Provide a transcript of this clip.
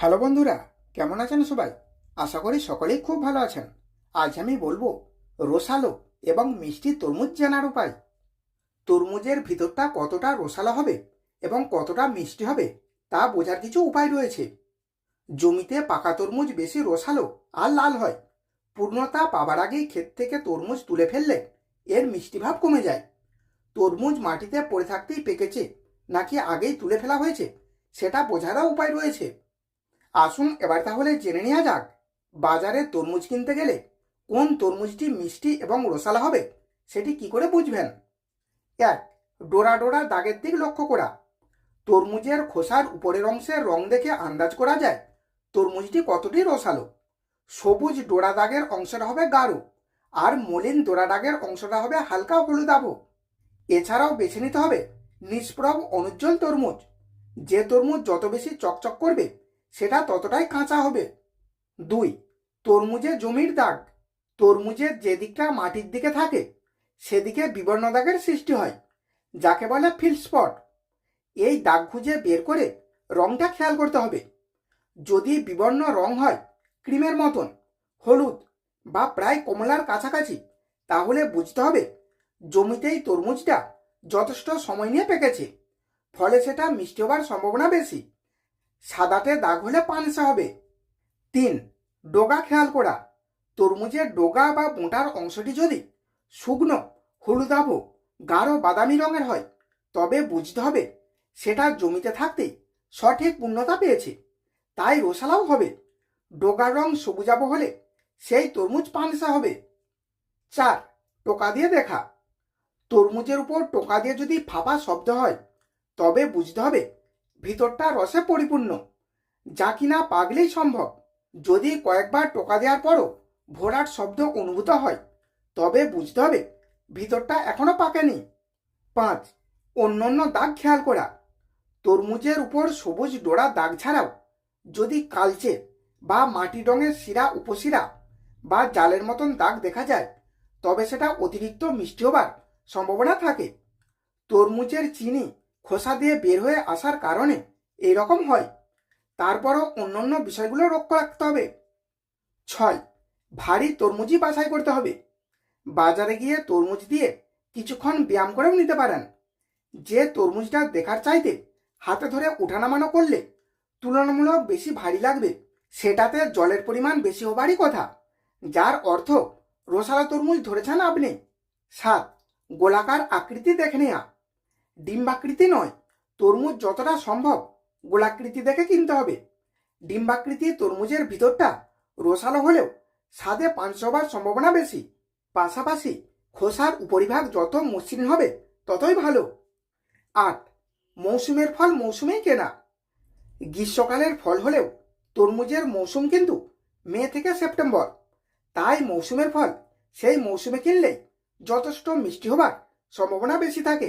Hello বন্ধুরা, কেমন আছেন সবাই? আশা করি সকলেই খুব ভালো আছেন। আজ আমি বলব রসালো এবং মিষ্টি তরমুজ জানার উপায়। তরমুজের ভিতরটা কতটা রসালো হবে এবং কতটা মিষ্টি হবে তা বোঝার কিছু উপায় রয়েছে। জমিতে পাকা তরমুজ বেশি রসালো আর লাল হয়। পূর্ণতা পাবার আগেই ক্ষেত থেকে তরমুজ তুলে ফেললে এর মিষ্টি ভাব কমে যায়। তরমুজ মাটিতে পড়ে থাকতেই পেকেছে, নাকি আগেই তুলে ফেলা হয়েছে, সেটা বোঝারও উপায় রয়েছে। আসুন এবার তাহলে জেনে নেওয়া যাক, বাজারে তরমুজ কিনতে গেলে কোন তরমুজটি মিষ্টি এবং রসালো হবে, সেটি কি করে বুঝবেন? এক, ডোরা ডোরা দাগের দিক লক্ষ্য করা। তরমুজের খোসার উপরের অংশের রং দেখে আন্দাজ করা যায় তরমুজটি কতটি রসালো। সবুজ ডোরা দাগের অংশটা হবে গাঢ় আর মলিন ডোরা দাগের অংশটা হবে হালকা হলুদাভ। এছাড়াও বেছে নিতে হবে নিষ্প্রভ অনুজ্জ্বল তরমুজ, যে তরমুজ যত বেশি চকচক করবে সেটা ততটাই কাঁচা হবে। দুই তরমুজে জমির দাগ। তরমুজের যে দিকটা মাটির দিকে থাকে, সেদিকে বিবর্ণ দাগের সৃষ্টি হয়, যাকে বলে ফিল্ড স্পট এই দাগ খুঁজে বের করে রংটা খেয়াল করতে হবে। যদি বিবর্ণ রং হয়, ক্রিমের মতন, হলুদ বা প্রায় কমলার কাছাকাছি, তাহলে বুঝতে হবে জমিতেই তরমুজটা যথেষ্ট সময় নিয়ে পেকেছে, ফলে সেটা মিষ্টি হবার সম্ভাবনা বেশি। সাদাটে দাগ হলে পানসা হবে। তিন, ডোগা খেয়াল করা। তরমুজের ডোগা বা বোঁটার অংশটি যদি শুকনো হলুদাভ গাঢ় বাদামি রঙের হয়, তবে বুঝতে হবে সেটা জমিতে থাকতেই সঠিক পূর্ণতা পেয়েছে। তাই রসালাও হবে। ডোগার রং সবুজাভ হলে সেই তরমুজ পানসা হবে। চার, টোকা দিয়ে দেখা। তরমুজের উপর টোকা দিয়ে যদি ফাঁপা শব্দ হয়, তবে বুঝতে হবে ভিতরটা রসে পরিপূর্ণ। যা কিনা পাগলেই সম্ভব। যদি কয়েকবার টোকা দেওয়ার পরও ভোরাট শব্দ অনুভূত হয়, তবে বুঝতে হবে ভিতরটা এখনও পাকেনি পাঁচ, অন্যান্য দাগ খেয়াল করা। তরমুজের উপর সবুজ ডোরা দাগ ছাড়াও যদি কালচে বা মাটি রঙের শিরা, উপশিরা বা জালের মতন দাগ দেখা যায়, তবে সেটা অতিরিক্ত মিষ্টি হবার সম্ভাবনা থাকে। তরমুজের চিনি খোসা দিয়ে বের হয়ে আসার কারণে এরকম হয়। তারপরও অন্যান্য বিষয়গুলো লক্ষ্য রাখতে হবে। ছয়, ভারী তরমুজই বাছাই করতে হবে। বাজারে গিয়ে তরমুজ দিয়ে কিছুক্ষণ ব্যায়াম করেও নিতে পারেন। যে তরমুজটা দেখার চাইতে হাতে ধরে উঠানামানো করলে তুলনামূলক বেশি ভারী লাগবে, সেটাতে জলের পরিমাণ বেশি হবারই কথা, যার অর্থ রসালো তরমুজ ধরেছেন আপনি। সাত, গোলাকার আকৃতি দেখে নেয়া। ডিম্বাকৃতি নয়, তরমুজ যতটা সম্ভব গোলাকৃতি দেখে কিনতে হবে। ডিম্বাকৃতি তরমুজের ভিতরটা রসালো হলেও স্বাদে পাঁচশো হবার সম্ভাবনা বেশি। পাশাপাশি খোসার উপরিভাগ যত মসৃণ হবে ততই ভালো। আট, মৌসুমের ফল মৌসুমেই কেনা। গ্রীষ্মকালের ফল হলেও তরমুজের মৌসুম কিন্তু মে থেকে সেপ্টেম্বর। তাই মৌসুমের ফল সেই মৌসুমে কিনলেই যথেষ্ট মিষ্টি হবার সম্ভাবনা বেশি থাকে।